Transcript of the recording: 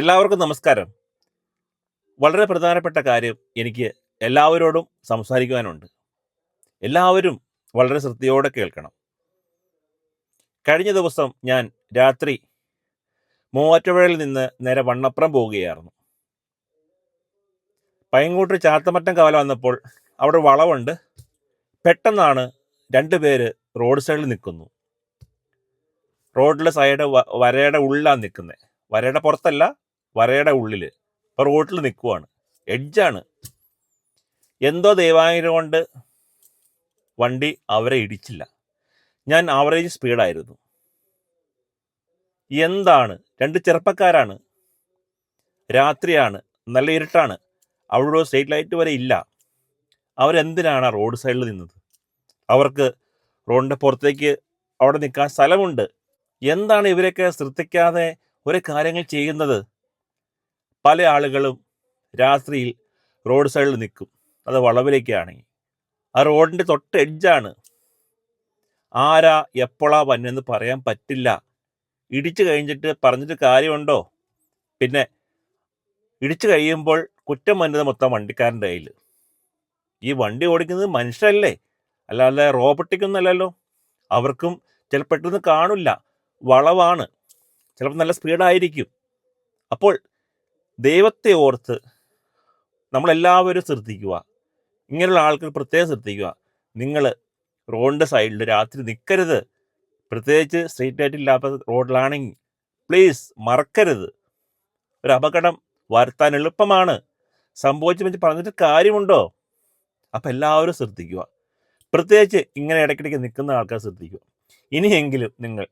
എല്ലാവർക്കും നമസ്കാരം. വളരെ പ്രധാനപ്പെട്ട കാര്യം എനിക്ക് എല്ലാവരോടും സംസാരിക്കുവാനുണ്ട്. എല്ലാവരും വളരെ ശ്രദ്ധയോടെ കേൾക്കണം. കഴിഞ്ഞ ദിവസം ഞാൻ രാത്രി മൂവാറ്റുപുഴയിൽ നിന്ന് നേരെ വണ്ണപ്പുറം പോവുകയായിരുന്നു. പൈങ്ങൂട്ട് ചാത്തമറ്റം കവല വന്നപ്പോൾ അവിടെ വളവുണ്ട്. പെട്ടെന്നാണ് രണ്ട് പേര് റോഡ് സൈഡിൽ നിൽക്കുന്നു. റോഡിലെ സൈഡ് വരയുടെ ഉള്ളിലാണ് നിൽക്കുന്നത് വരയുടെ പുറത്തല്ല വരയുടെ ഉള്ളിൽ ഇപ്പോൾ റോട്ടിൽ നിൽക്കുവാണ് എഡ്ജാണ്. എന്തോ ദൈവാനുഗ്രഹം കൊണ്ട് വണ്ടി അവരെ ഇടിച്ചില്ല. ഞാൻ ആവറേജ് സ്പീഡായിരുന്നു എന്താണ്? രണ്ട് ചെറുപ്പക്കാരാണ്. രാത്രിയാണ്. നല്ല ഇരുട്ടാണ്. അവിടെ സ്ട്രീറ്റ് ലൈറ്റ് വരെ ഇല്ല. അവരെന്തിനാണ് റോഡ് സൈഡിൽ നിന്നത്? അവർക്ക് റോഡിന്റെ പുറത്തേക്ക് അവിടെ നിൽക്കാൻ സ്ഥലമുണ്ട്. എന്താണ് ഇവരൊക്കെ ശ്രദ്ധിക്കാതെ ഒരു കാര്യങ്ങൾ ചെയ്യുന്നത്? പല ആളുകളും രാത്രിയിൽ റോഡ് സൈഡിൽ നിൽക്കും. അത് വളവിലേക്കാണെങ്കിൽ ആ റോഡിന്റെ തൊട്ട് എഡ്ജാണ്. ആരാ എപ്പോഴാ വന്നെന്ന് പറയാൻ പറ്റില്ല. ഇടിച്ചു കഴിഞ്ഞിട്ട് പറഞ്ഞിട്ട് കാര്യമുണ്ടോ? പിന്നെ ഇടിച്ചു കഴിയുമ്പോൾ കുറ്റം വന്നത് മൊത്തം വണ്ടിക്കാരന്റെ കയ്യിൽ ഈ വണ്ടി ഓടിക്കുന്നത് മനുഷ്യരല്ലേ? അല്ലാതെ റോബോട്ടിക്കൊന്നുമല്ലല്ലോ അവർക്കും പെട്ടെന്ന് കാണില്ല. വളവാണ്. ചിലപ്പോൾ നല്ല സ്പീഡായിരിക്കും. അപ്പോൾ ദൈവത്തെ ഓർത്ത് നമ്മളെല്ലാവരും ശ്രദ്ധിക്കുക. ഇങ്ങനെയുള്ള ആൾക്കാർ പ്രത്യേകം ശ്രദ്ധിക്കുക. നിങ്ങൾ റോഡിന്റെ സൈഡിൽ രാത്രി നിൽക്കരുത്. പ്രത്യേകിച്ച് സ്ട്രീറ്റ് ലൈറ്റ് ഇല്ലാത്ത റോഡിലാണെങ്കിൽ പ്ലീസ് മറക്കരുത്. ഒരു അപകടം വരുത്താൻ എളുപ്പമാണ്. സംഭവിച്ചു വെച്ച് പറഞ്ഞിട്ട് കാര്യമുണ്ടോ? അപ്പം എല്ലാവരും ശ്രദ്ധിക്കുക. പ്രത്യേകിച്ച് ഇങ്ങനെ ഇടയ്ക്കിടയ്ക്ക് നിൽക്കുന്ന ആൾക്കാർ ശ്രദ്ധിക്കുക. ഇനിയെങ്കിലും നിങ്ങൾ